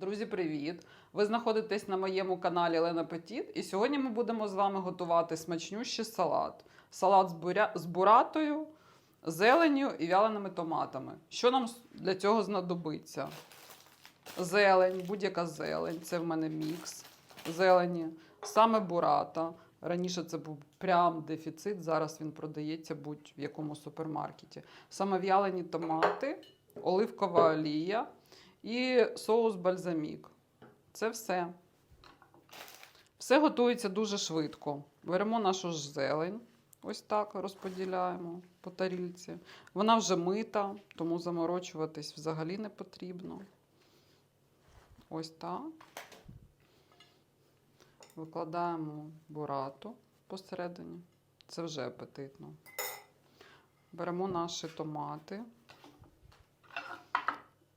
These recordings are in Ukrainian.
Друзі, привіт! Ви знаходитесь на моєму каналі Лена Петіт, і сьогодні ми будемо з вами готувати смачнющий салат. Салат з, буря... з буратою, зеленню і вяленими томатами. Що нам для цього знадобиться? Зелень, будь-яка зелень, це в мене мікс зелені, саме бурата. Раніше це був прям дефіцит, зараз він продається будь-в якому супермаркеті. Саме в'ялені томати, оливкова олія і соус бальзамік. Це все. Все готується дуже швидко. Беремо нашу ж зелень, ось так розподіляємо по тарілці. Вона вже мита, тому заморочуватись взагалі не потрібно. Ось так. Викладаємо бурату посередині. Це вже апетитно. Беремо наші томати.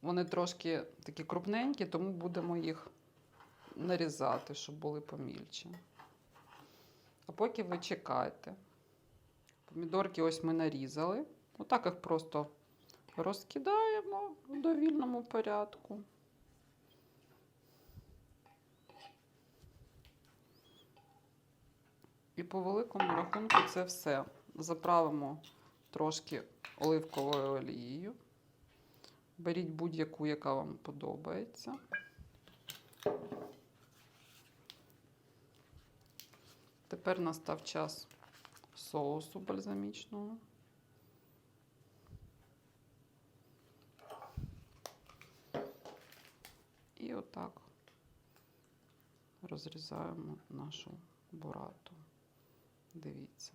Вони трошки такі крупненькі, тому будемо їх нарізати, щоб були помільчі. А поки ви чекайте. Помідорки ось ми нарізали. Отак їх просто розкидаємо в довільному порядку. І по великому рахунку це все. Заправимо трошки оливковою олією. Беріть будь-яку, яка вам подобається. Тепер настав час соусу бальзамічного. І отак розрізаємо нашу бурату. Дивіться.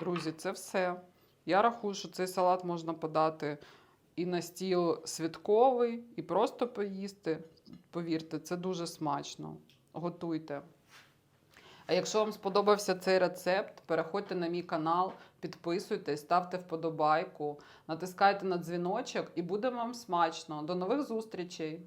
Друзі, це все. Я рахую, що цей салат можна подати і на стіл святковий, і просто поїсти. Повірте, це дуже смачно. Готуйте. А якщо вам сподобався цей рецепт, переходьте на мій канал, підписуйтесь, ставте вподобайку, натискайте на дзвіночок і буде вам смачно. До нових зустрічей!